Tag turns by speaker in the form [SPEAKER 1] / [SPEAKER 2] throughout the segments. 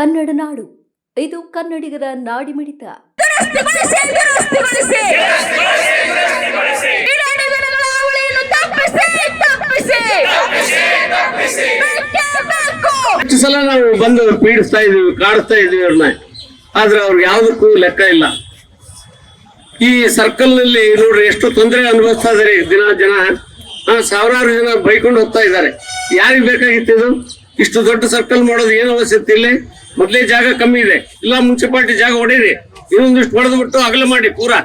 [SPEAKER 1] ಕನ್ನಡ ನಾಡು. ಇದು ಕನ್ನಡಿಗರ ನಾಡಿಮಿಡಿತ.
[SPEAKER 2] ಎಷ್ಟು ಸಲ ನಾವು ಬಂದು ಪೀಡಿಸ್ತಾ ಇದೀವಿ ಕಾಡಿಸ್ತಾ ಇದೀವಿ ಅವ್ರನ್ನ. ಆದ್ರೆ ಅವ್ರಿಗೆ ಯಾವುದಕ್ಕೂ ಲೆಕ್ಕ ಇಲ್ಲ. ಈ ಸರ್ಕಲ್ನಲ್ಲಿ ನೋಡ್ರಿ ಎಷ್ಟು ತೊಂದರೆ ಅನುಭವಿಸ್ತಾ ಇದಾರೆ ದಿನ ಜನ. ಸಾವಿರಾರು ಜನ ಬೈಕೊಂಡು ಹೋಗ್ತಾ ಇದ್ದಾರೆ. ಯಾರಿಗೆ ಬೇಕಾಗಿತ್ತು ಇದು? ಇಷ್ಟು ದೊಡ್ಡ ಸರ್ಕಲ್ ಮಾಡೋದು ಏನು ಅವಶ್ಯಕತೆ ಇಲ್ಲ. ಮೊದ್ಲೇ ಜಾಗ ಕಮ್ಮಿ ಇದೆ. ಇಲ್ಲ ಮುನ್ಸಿಪಾಲ್ಟಿ ಜಾಗ ಹೊಡೀರಿ. ಇನ್ನೊಂದಿಷ್ಟು ಹೊಡೆದು ಬಿಟ್ಟು ಅಗಲ ಮಾಡಿ ಪೂರಾ.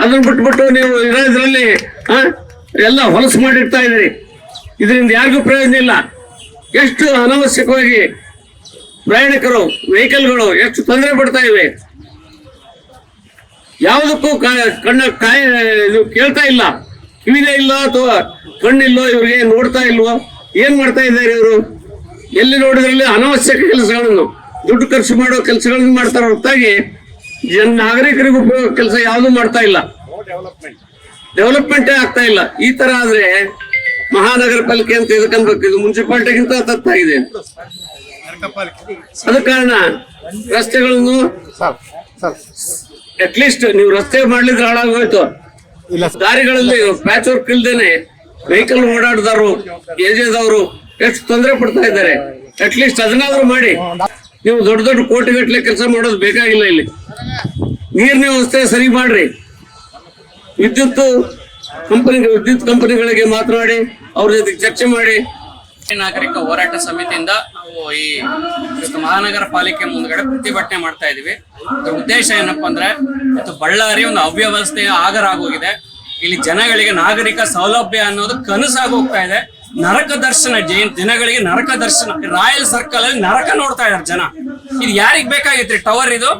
[SPEAKER 2] ಅದನ್ನ ಬಿಟ್ಬಿಟ್ಟು ನೀವು ಇರೋದ್ರಲ್ಲಿ ಎಲ್ಲ ಹೊಲಸು ಮಾಡಿರ್ತಾ ಇದ್ರಿ ಇದರಿಂದ ಯಾರಿಗೂ ಪ್ರಯೋಜನ ಇಲ್ಲ. ಎಷ್ಟು ಅನಾವಶ್ಯಕವಾಗಿ ಪ್ರಯಾಣಿಕರು, ವೆಹಿಕಲ್ಗಳು ಎಷ್ಟು ತೊಂದರೆ ಪಡ್ತಾ ಇವೆ. ಯಾವುದಕ್ಕೂ ಕಣ್ಣ ಕಾಯ, ಇದು ಕೇಳ್ತಾ ಇಲ್ಲ. ಕಿವಿನೇ ಇಲ್ಲ ಅಥವಾ ಕಣ್ಣಿಲ್ಲೋ, ಇವ್ರಿಗೆ ನೋಡ್ತಾ ಇಲ್ವೋ? ಏನ್ ಮಾಡ್ತಾ ಇದ್ದಾರೆ ಇವರು? ಎಲ್ಲಿ ನೋಡಿದ್ರಲ್ಲಿ ಅನವಶ್ಯಕ ಕೆಲಸಗಳನ್ನು ದುಡ್ಡು ಖರ್ಚು ಮಾಡೋ ಕೆಲಸಗಳನ್ನು ಮಾಡ್ತಾರೆ ಹೊರತಾಗಿ ಜನ ನಾಗರಿಕರಿಗೆ ಉಪಯೋಗ ಕೆಲಸ ಯಾವುದೂ ಮಾಡ್ತಾ ಇಲ್ಲ. ಡೆವಲಪ್ಮೆಂಟೇ ಆಗ್ತಾ ಇಲ್ಲ. ಈ ತರ ಆದ್ರೆ ಮಹಾನಗರ ಪಾಲಿಕೆ ಅಂತ ಇದಕ್ಕನ್ಬೇಕು ಇದು ಮುನ್ಸಿಪಾಲಿಟಿಗಿಂತ ತತ್ತಾಗಿದೆ ಅದ ಕಾರಣ ರಸ್ತೆಗಳನ್ನು ಅಟ್ಲೀಸ್ಟ್ ನೀವು ರಸ್ತೆ ಮಾಡ್ಲಿದ್ರೆ ಹಾಳಾಗೋಯ್ತು. ದಾರಿಗಳಲ್ಲಿ ಪ್ಯಾಚ್ ವರ್ಕ್ ಇಲ್ದೇನೆ ವೆಹಿಕಲ್ ಓಡಾಡಿದವರು ಏಜದವರು ಎಷ್ಟು ತೊಂದರೆ ಪಡ್ತಾ ಇದ್ದಾರೆ. ಅಟ್ಲೀಸ್ಟ್ ಅದನ್ನಾದ್ರೂ ಮಾಡಿ. ನೀವು ದೊಡ್ಡ ದೊಡ್ಡ ಕೋಟಿಗಟ್ಟಲೆ ಕೆಲಸ ಮಾಡೋದು ಬೇಕಾಗಿಲ್ಲ ಇಲ್ಲಿ. ನೀರಿನ ವ್ಯವಸ್ಥೆ ಸರಿ ಮಾಡ್ರಿ. ವಿದ್ಯುತ್ ಕಂಪನಿ ವಿದ್ಯುತ್ ಕಂಪನಿಗಳಿಗೆ ಮಾತನಾಡಿ, ಅವ್ರ ಜೊತೆ ಚರ್ಚೆ ಮಾಡಿ.
[SPEAKER 3] ನಾಗರಿಕ ಹೋರಾಟ ಸಮಿತಿಯಿಂದ ನಾವು ಈ ಮಹಾನಗರ ಪಾಲಿಕೆ ಮುಂದ್ಗಡೆ ಪ್ರತಿಭಟನೆ ಮಾಡ್ತಾ ಇದೀವಿ ಅದ್ರ ಉದ್ದೇಶ ಏನಪ್ಪಾ ಅಂದ್ರೆ ಇವತ್ತು ಬಳ್ಳಾರಿ ಒಂದು ಅವ್ಯವಸ್ಥೆಯ ಆಗರ ಆಗೋಗಿದೆ ಇಲ್ಲಿ ಜನಗಳಿಗೆ ನಾಗರಿಕ ಸೌಲಭ್ಯ ಅನ್ನೋದು ಕನಸಾಗಿ ಹೋಗ್ತಾ ಇದೆ. ನರಕ ದರ್ಶನ ಜೈನ್ ದಿನಗಳಿಗೆ ನರಕ ದರ್ಶನ. ರಾಯಲ್ ಸರ್ಕಲ್ ಅಲ್ಲಿ ನರಕ ನೋಡ್ತಾ ಇದಾರೆ ಜನ. ಇದು ಯಾರಿಗ್ ಬೇಕಾಗಿತ್ರಿ ಟವರ್ ಇದು?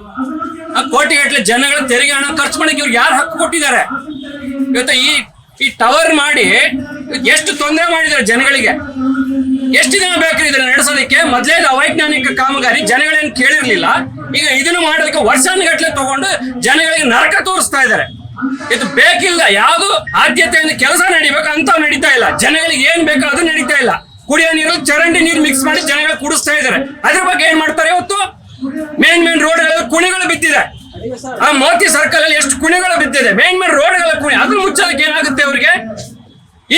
[SPEAKER 3] ಆ ಕೋಟಿಗಟ್ಟಲೆ ಜನಗಳ ತೆರಿಗೆ ಹಣ ಖರ್ಚು ಮಾಡಕ್ಕೆ ಇವ್ರು ಯಾರು ಹಕ್ಕು ಕೊಟ್ಟಿದ್ದಾರೆ? ಇವತ್ತು ಈ ಈ ಟವರ್ ಮಾಡಿ ಎಷ್ಟು ತೊಂದರೆ ಮಾಡಿದ್ದಾರೆ ಜನಗಳಿಗೆ? ಎಷ್ಟು ದಿನ ಬೇಕ್ರಿ ಇದನ್ನ ನಡೆಸೋದಕ್ಕೆ? ಮೊದಲೇ ಅವೈಜ್ಞಾನಿಕ ಕಾಮಗಾರಿ, ಜನಗಳೇನು ಕೇಳಿರ್ಲಿಲ್ಲ. ಈಗ ಇದನ್ನು ಮಾಡೋದಕ್ಕೆ ವರ್ಷಾನುಗಟ್ಲೆ ತಗೊಂಡು ಜನಗಳಿಗೆ ನರಕ ತೋರಿಸ್ತಾ ಇದ್ದಾರೆ. ಇದು ಬೇಕಿಲ್ಲ, ಯಾವುದು ಆದ್ಯತೆಯಿಂದ ಕೆಲಸ ನಡಿಬೇಕು ಅಂತ ನಡೀತಾ ಇಲ್ಲ. ಜನಗಳಿಗೆ ಏನ್ ಬೇಕೋ ಅದು ನಡೀತಾ ಇಲ್ಲ. ಕುಡಿಯೋ ನೀರು, ಚರಂಡಿ ನೀರು ಮಿಕ್ಸ್ ಮಾಡಿ ಜನಗಳು ಕುಡಿಸ್ತಾ ಇದ್ದಾರೆ. ಅದ್ರ ಬಗ್ಗೆ ಏನ್ ಮಾಡ್ತಾರೆ ಇವತ್ತು? ಮೇನ್ ಮೇನ್ ರೋಡ್ಗಳಲ್ಲಿ ಕುಣಿಗಳು ಬಿದ್ದಿದೆ. ಆ ಮೋತಿ ಸರ್ಕಲ್ ಅಲ್ಲಿ ಎಷ್ಟು ಕುಣಿಗಳು ಬಿದ್ದಿದೆ. ಮೇನ್ ಮೇನ್ ರೋಡ್ಗಳ ಕುಣಿ, ಅದ್ರ ಮುಚ್ಚೋದಕ್ಕೆ ಏನಾಗುತ್ತೆ ಅವ್ರಿಗೆ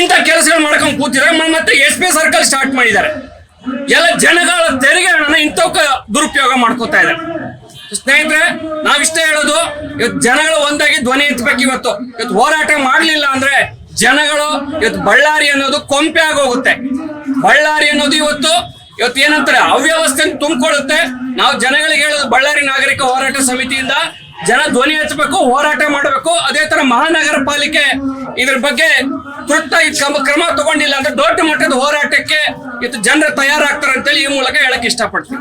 [SPEAKER 3] ಇಂಥ ಕೆಲಸಗಳು ಮಾಡ್ಕೊಂಡು ಕೂತಿದ್ರೆ ಮತ್ತೆ ಎಸ್ ಪಿ ಸರ್ಕಲ್ ಸ್ಟಾರ್ಟ್ ಮಾಡಿದ್ದಾರೆ. ಎಲ್ಲ ಜನಗಳ ತೆರಿಗೆ ಹಣನ ಇಂಥವಕ್ಕ ದುರುಪಯೋಗ ಮಾಡ್ಕೋತಾ ಇದ್ದಾರೆ. ಸ್ನೇಹಿತರೆ, ನಾವಿಷ್ಟೇ ಹೇಳೋದು ಜನಗಳು ಒಂದಾಗಿ ಧ್ವನಿ ಎತ್ತಬೇಕು ಇವತ್ತು. ಇವತ್ತು ಹೋರಾಟ ಮಾಡಲಿಲ್ಲ ಅಂದ್ರೆ ಜನಗಳು ಇವತ್ತು ಬಳ್ಳಾರಿ ಅನ್ನೋದು ಕೊಂಪೆ ಆಗೋಗುತ್ತೆ. ಬಳ್ಳಾರಿ ಅನ್ನೋದು ಇವತ್ತು ಇವತ್ತು ಏನಂತಾರೆ? ಅವ್ಯವಸ್ಥೆ ತುಂಬಿಕೊಳ್ಳುತ್ತೆ. ನಾವು ಜನಗಳಿಗೆ ಹೇಳೋದು ಬಳ್ಳಾರಿ ನಾಗರಿಕ ಹೋರಾಟ ಸಮಿತಿಯಿಂದ ಜನ ಧ್ವನಿ ಎತ್ತಬೇಕು, ಹೋರಾಟ ಮಾಡಬೇಕು. ಅದೇ ತರ ಮಹಾನಗರ ಪಾಲಿಕೆ ಇದ್ರ ಬಗ್ಗೆ ತೃಪ್ತ ಕ್ರಮ ಕ್ರಮ ತಗೊಂಡಿಲ್ಲ ಅಂದ್ರೆ ದೊಡ್ಡ ಮಟ್ಟದ ಹೋರಾಟಕ್ಕೆ ಇವತ್ತು ಜನರು ತಯಾರಾಗ್ತಾರೆ ಅಂತೇಳಿ ಈ ಮೂಲಕ ಹೇಳಕ್ ಇಷ್ಟಪಡ್ತೀನಿ.